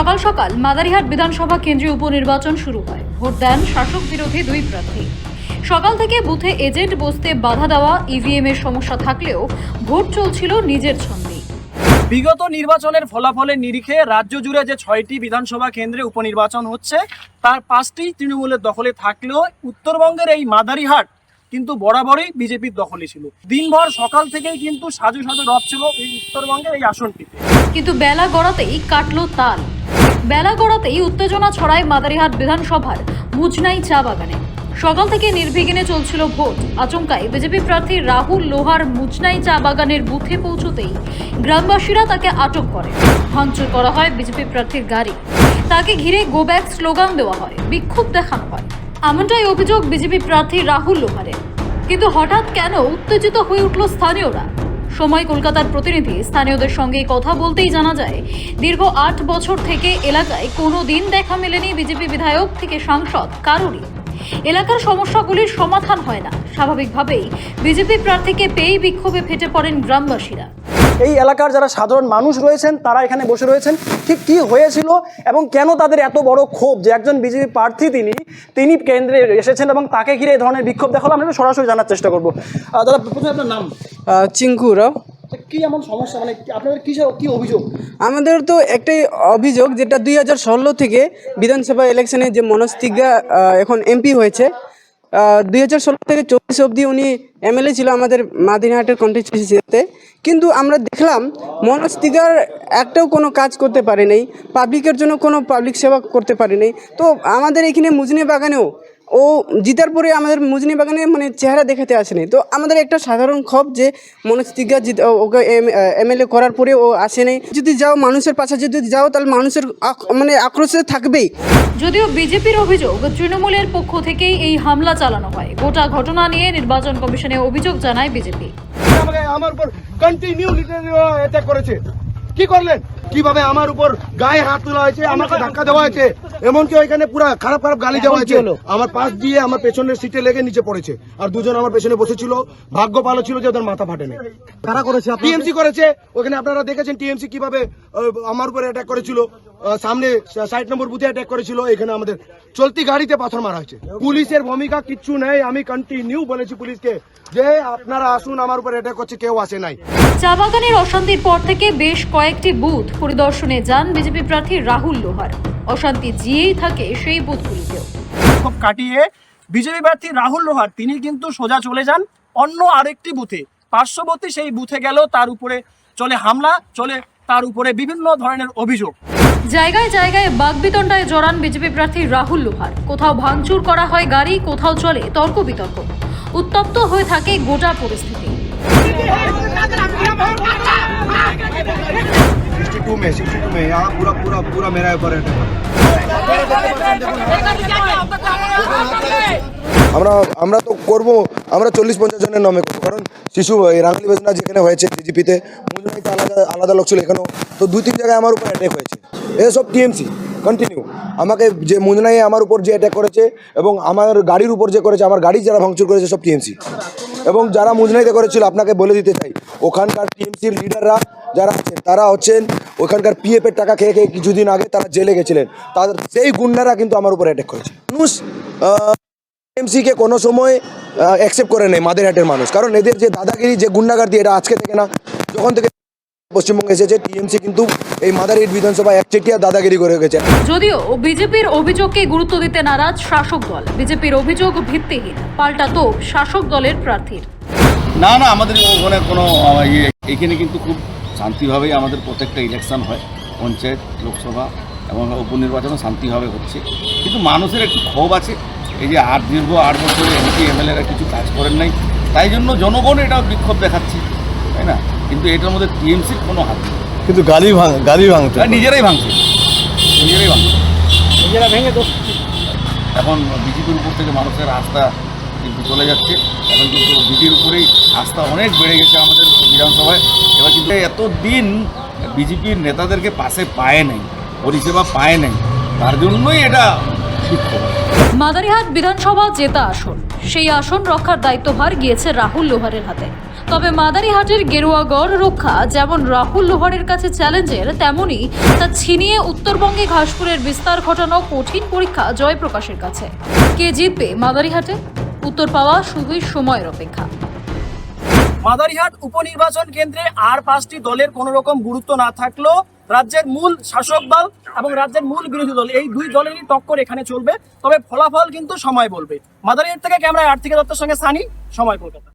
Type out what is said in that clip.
সকাল সকাল মাদারিহাট বিধানসভা কেন্দ্রীয় উপনির্বাচন শুরু হয়। ভোট দেন শাসক বিরোধী দুই প্রার্থী। সকাল থেকে বুথে এজেন্ট বসতে বাধা দেওয়া ইভিএম এর সমস্যা থাকলেও ভোট চলছিল নিজের ছন্দেই বিগত নির্বাচনের ফলাফলের নিরিখে রাজ্য জুড়ে যে ছয়টি বিধানসভা কেন্দ্রে উপনির্বাচন হচ্ছে তার পাঁচটি তৃণমূলের দখলে থাকলেও উত্তরবঙ্গের এই মাদারিহাট কিন্তু বরাবরই বিজেপির দখলে ছিল। দিনভর সকাল থেকেই কিন্তু সাজু সাজু রব ছিল এই উত্তরবঙ্গের এই আসনটিতে। কিন্তু বেলা গড়াতেই কাটলো তাল। বেলা গড়াতেই উত্তেজনা ছড়ায় মাদারিহাট বিধানসভার মুজনাই চা বাগানে। সকাল থেকে নির্বিঘ্নে চলছিল ভোট। আচমকায় বিজেপি প্রার্থী রাহুল লোহার মুজনাই চা বাগানের বুথে পৌঁছতেই গ্রামবাসীরা তাকে আটক করে। ভাঙচুর করা হয় বিজেপি প্রার্থীর গাড়ি। তাকে ঘিরে গো ব্যাক স্লোগান দেওয়া হয়, বিক্ষোভ দেখানো হয়। এমনটাই অভিযোগ বিজেপি প্রার্থী রাহুল লোহারের। কিন্তু হঠাৎ কেন উত্তেজিত হয়ে উঠল স্থানীয়রা? সময় কলকাতার প্রতিনিধি স্থানীয়দের সঙ্গে কথা বলতেই জানা যায়, দীর্ঘ আট বছর থেকে এলাকায় কোনো দিন দেখা মেলেনি বিজেপি বিধায়ক থেকে সাংসদ কারোরই। এলাকার সমস্যাগুলির সমাধান হয় না। স্বাভাবিকভাবেই বিজেপি প্রার্থীকে পেয়েই বিক্ষোভে ফেটে পড়েন গ্রামবাসীরা। এই এলাকার যারা সাধারণ মানুষ রয়েছেন তারা এখানে বসে রয়েছেন। ঠিক কি হয়েছিল এবং কেন তাদের এত বড় ক্ষোভ যে একজন বিজেপি প্রার্থী তিনি তিনি কেন্দ্রে এসেছেন এবং তাকে ঘিরে এই ধরনের বিক্ষোভ দেখাল আমরা সরাসরি জানার চেষ্টা করব। দাদা প্রথমে আপনার নাম? চিঙ্কু রাও। কি এমন সমস্যা? মানে আপনাদের কি কি অভিযোগ? আমাদের তো একটাই অভিযোগ যেটা দুই হাজার ষোলো থেকে বিধানসভা ইলেকশনে যে মনোজ তিগা এখন এমপি হয়েছে দুই হাজার ষোলো থেকে চব্বিশ অবধি উনি এমএলএ ছিল আমাদের মাদিনহাটের কন্টেস্টেন্সিতে কিন্তু আমরা দেখলাম মনোজ তিগার একটাও কোনো কাজ করতে পারে নাই পাবলিকের জন্য কোনো পাবলিক সেবা করতে পারে নাই। তো আমাদের এখানে মুজনি বাগানেও, ও জিতার পরে আমাদের মুজনি বাগানে মানে চেহারা দেখাতে আসেনি তো আমাদের একটা সাধারণ ক্ষোভ যে মনোজ তিগা জিত ওকে এমএলএ করার পরে ও আসেনি যদি যাও মানুষের পাশে, যদি যাও তাহলে মানুষের মানে আক্রোশে থাকবেই। যদিও বিজেপির অভিযোগ, তৃণমূলের পক্ষ থেকেই এই হামলা চালানো হয়। গোটা ঘটনা নিয়ে নির্বাচন কমিশনে অভিযোগ জানায় বিজেপি। আমাকে আমার উপর কন্টিনিউ অ্যাটাক করেছে। কি করলেন? কীভাবে আমার উপর গায়ে হাত তোলা হয়েছে আমাকে ধাক্কা দেওয়া হয়েছে এমনকি ওইখানে পুরো খারাপ খারাপ গালি দেওয়া হয়েছে। আমার পাশ দিয়ে আমার পেছনের সিটে লেগে নিচে পড়েছে আর দুজন আমার পেছনে বসেছিল। ভাগ্য ভালো ছিল যে ওদের মাথা ফাটেনি। কারা করেছে টিএমসি করেছে। ওখানে আপনারা দেখেছেন টিএমসি কীভাবে আমার উপরে অ্যাটাক করেছিল। সামনে ষাট নম্বর বুথে অ্যাটাক করেছিল এখানে আমাদের চলতি গাড়িতে পাথর মারা হয়েছে। পুলিশের ভূমিকা কিচ্ছু নেই আমি কন্টিনিউ বলেছি পুলিশকে যে আপনারা আসুন আমার উপর অ্যাটাক করছে কেউ আসে নাই। চা বাগানের অশান্তির পর থেকে বেশ কয়েকটি বুথ পরিদর্শনে যান বিজেপি প্রার্থী রাহুল লোহার। অশান্তি জিয়েই থাকে সেই বুথগুলিতেও। খুব কাটিয়ে বিজেপি প্রার্থী রাহুল লোহার তিনি কিন্তু সোজা চলে যান অন্য আরেকটি বুথে। পার্শ্ববর্তী সেই বুথে গেল তার উপরে চলে হামলা চলে তার উপরে বিভিন্ন ধরনের অভিযোগ। জায়গায় জায়গায় বাগবিতণ্ডায় জড়ান বিজেপি প্রার্থী রাহুল লোহার কোথাও ভাঙচুর করা হয় গাড়ি কোথাও চলে তর্ক বিতর্ক উত্তপ্ত হয়ে থাকে গোটা পরিস্থিতি सिक्सटी टू में सिक्सटी टू में यहाँ पूरा पूरा पूरा मेरा ऊपर अटैक আমরা আমরা তো করব আমরা চল্লিশ পঞ্চাশ জনের নামে করবো কারণ শিশু এই রাঙ্গলি বেদনা যেখানে হয়েছে বিজেপিতে মুজরাইতে আলাদা আলাদা লোক ছিল এখানেও তো দুই, তিন জায়গায় আমার উপর অ্যাটাক হয়েছে। এসব টিএমসি কন্টিনিউ আমাকে যে মুজনাই আমার উপর যে অ্যাটাক করেছে এবং আমার গাড়ির উপর যে করেছে, আমার গাড়ি যারা ভাঙচুর করেছে, সব টিএমসি এবং যারা মুজনাইতে করেছিল, আপনাকে বলে দিতে চাই, ওখানকার টিএমসির লিডাররা যারা আছেন, তারা হচ্ছেন ওখানকার পিএফের টাকা খেয়ে খেয়ে কিছুদিন আগে তারা জেলে গেছিলেন। তাদের, সেই গুন্ডারা কিন্তু আমার উপর অ্যাটাক করেছে। মানুষ টিএমসিকে কোনো সময় অ্যাকসেপ্ট করে নেই মাদেরহাটের মানুষ। কারণ এদের যে দাদাগিরি, যে গুন্ডাগার্দি, এটা আজকে থেকে না, যখন থেকে পশ্চিমবঙ্গে এসেছে টিএমসি কিন্তু এই মাদারহিট বিধানসভা একচেটিয়া দাদাগিরি করে গেছে যদিও বিজেপির অভিযোগকে গুরুত্ব দিতে নারাজ শাসক দল বিজেপির অভিযোগ ভিত্তিহীন পাল্টা তো শাসক দলের প্রার্থীর। না না আমাদের ওখানে কোনো ইয়ে এখানে কিন্তু খুব শান্তিভাবেই আমাদের প্রত্যেকটা ইলেকশন হয় পঞ্চায়েত লোকসভা এবং উপনির্বাচনও শান্তিভাবে হচ্ছে। কিন্তু মানুষের একটু ক্ষোভ আছে এই যে আট দীর্ঘ আট বছরে এমপি এমএলএরা কিছু কাজ করেন নাই তাই জন্য জনগণ এটা বিক্ষোভ দেখাচ্ছে তাই না? কিন্তু এটার মধ্যে টিএমসির কোনো হাত নেই। কিন্তু গাড়ি ভাঙ গাড়ি ভাঙতে তারা নিজেরাই ভাঙছে। নিজেরাই ভাঙছে। নিজেরা ভেঙে এখন বিজেপির উপর থেকে মানুষের আস্থা কিন্তু চলে যাচ্ছে। এখন কিন্তু বিজেপির উপরেই আস্থা অনেক বেড়ে গেছে আমাদের বিধানসভায়। এবার কিন্তু এত দিন বিজেপির নেতাদেরকে পাশে পায় নাই পরিষেবা পায় নাই তার জন্যই এটা বিক্ষোভ মাদারিহাট বিধানসভা জেতা আসন। সেই আসন রক্ষার দায়িত্বভার গিয়েছে রাহুল লোহারের হাতে। তবে মাদারিহাটের গেরুয়াগড় রক্ষা যেমন রাহুল লোহারের কাছে চ্যালেঞ্জের তেমনই তা ছিনিয়ে উত্তরবঙ্গে ঘাসপুরের বিস্তার ঘটানো কঠিন পরীক্ষা জয়প্রকাশের কাছে। কে জিতবে মাদারিহাটে? উত্তর পাওয়া শুধুই সময়ের অপেক্ষা। মাদারিহাট উপনির্বাচন কেন্দ্রে আর পাঁচটি দলের কোনো রকম গুরুত্ব না থাকলেও রাজ্যের মূল শাসক দল এবং রাজ্যের মূল বিরোধী দল, এই দুই দলেরই টক্কর এখানে চলবে। তবে ফলাফল কিন্তু সময় বলবে। মাদারিয়ার থেকে ক্যামেরায় আর্থিক দত্তের সঙ্গে সানি, সময় কলকাতা।